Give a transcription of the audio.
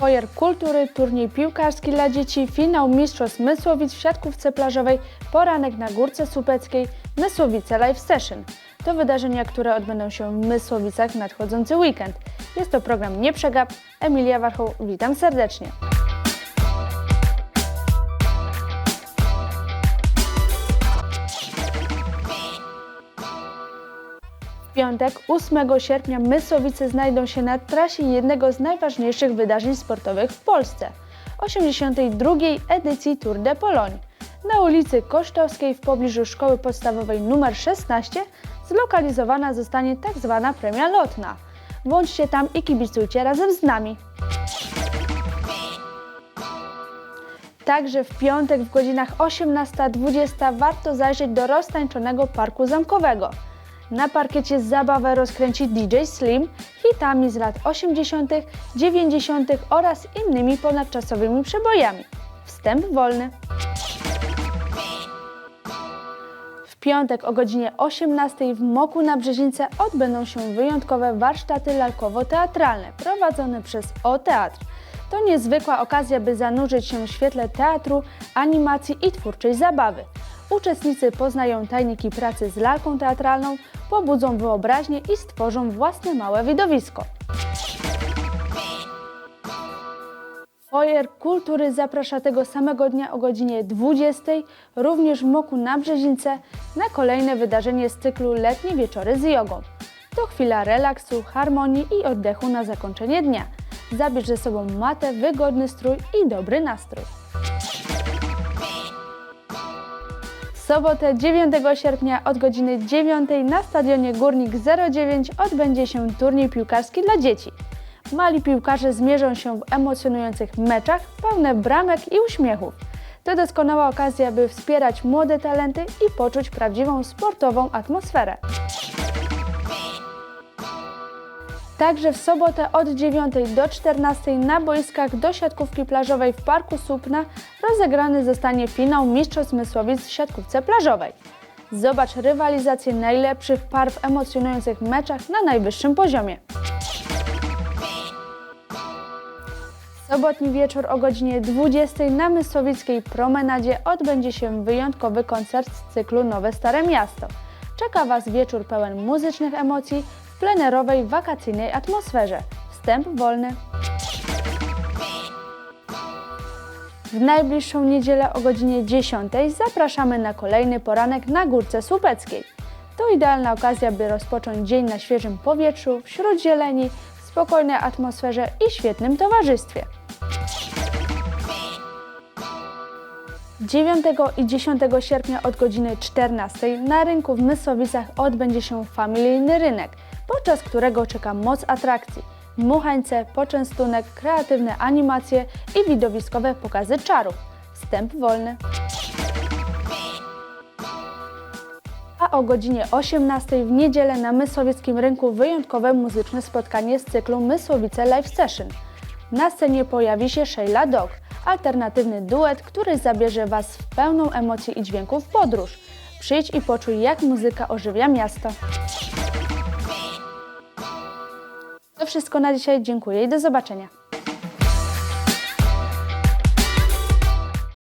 Foyer Kultury, turniej piłkarski dla dzieci, finał Mistrzostw Mysłowic w siatkówce plażowej, poranek na Górce Supeckiej, Mysłowice Live Session. To wydarzenia, które odbędą się w Mysłowicach nadchodzący weekend. Jest to program Nie Przegap. Emilia Warchoł, witam serdecznie. Piątek, 8 sierpnia, Mysłowice znajdą się na trasie jednego z najważniejszych wydarzeń sportowych w Polsce 82. edycji Tour de Pologne. Na ulicy Kosztowskiej w pobliżu szkoły podstawowej nr 16 zlokalizowana zostanie tak zwana premia lotna. Bądźcie tam i kibicujcie razem z nami. Także w piątek w godzinach 18-20 warto zajrzeć do roztańczonego parku zamkowego. Na parkiecie zabawę rozkręci DJ Slim hitami z lat 80., 90. oraz innymi ponadczasowymi przebojami. Wstęp wolny. W piątek o godzinie 18 w Moku na Brzezińce odbędą się wyjątkowe warsztaty lalkowo-teatralne prowadzone przez O Teatr. To niezwykła okazja, by zanurzyć się w świetle teatru, animacji i twórczej zabawy. Uczestnicy poznają tajniki pracy z lalką teatralną, pobudzą wyobraźnię i stworzą własne małe widowisko. Foyer Kultury zaprasza tego samego dnia o godzinie 20, również Moku na Brzezińce, na kolejne wydarzenie z cyklu Letnie Wieczory z Jogą. To chwila relaksu, harmonii i oddechu na zakończenie dnia. Zabierz ze sobą matę, wygodny strój i dobry nastrój. Sobotę 9 sierpnia od godziny 9 na stadionie Górnik 09 odbędzie się turniej piłkarski dla dzieci. Mali piłkarze zmierzą się w emocjonujących meczach, pełne bramek i uśmiechów. To doskonała okazja, by wspierać młode talenty i poczuć prawdziwą sportową atmosferę. Także w sobotę od 9 do 14 na boiskach do siatkówki plażowej w Parku Słupna rozegrany zostanie finał Mistrzostw Mysłowic w siatkówce plażowej. Zobacz rywalizację najlepszych par w emocjonujących meczach na najwyższym poziomie. Sobotni wieczór o godzinie 20 na Mysłowickiej Promenadzie odbędzie się wyjątkowy koncert z cyklu Nowe Stare Miasto. Czeka Was wieczór pełen muzycznych emocji plenerowej, wakacyjnej atmosferze. Wstęp wolny. W najbliższą niedzielę o godzinie 10 zapraszamy na kolejny poranek na Górce Słupeckiej. To idealna okazja, by rozpocząć dzień na świeżym powietrzu, wśród zieleni, spokojnej atmosferze i świetnym towarzystwie. 9 i 10 sierpnia od godziny 14 na rynku w Mysłowicach odbędzie się familijny rynek, podczas którego czeka moc atrakcji, dmuchańce, poczęstunek, kreatywne animacje i widowiskowe pokazy czarów. Wstęp wolny. A o godzinie 18 w niedzielę na Mysłowieckim Rynku wyjątkowe muzyczne spotkanie z cyklu Mysłowice Live Session. Na scenie pojawi się Sheila Dog, alternatywny duet, który zabierze Was w pełną emocji i dźwięków podróż. Przyjdź i poczuj, jak muzyka ożywia miasto. Wszystko na dzisiaj. Dziękuję i do zobaczenia.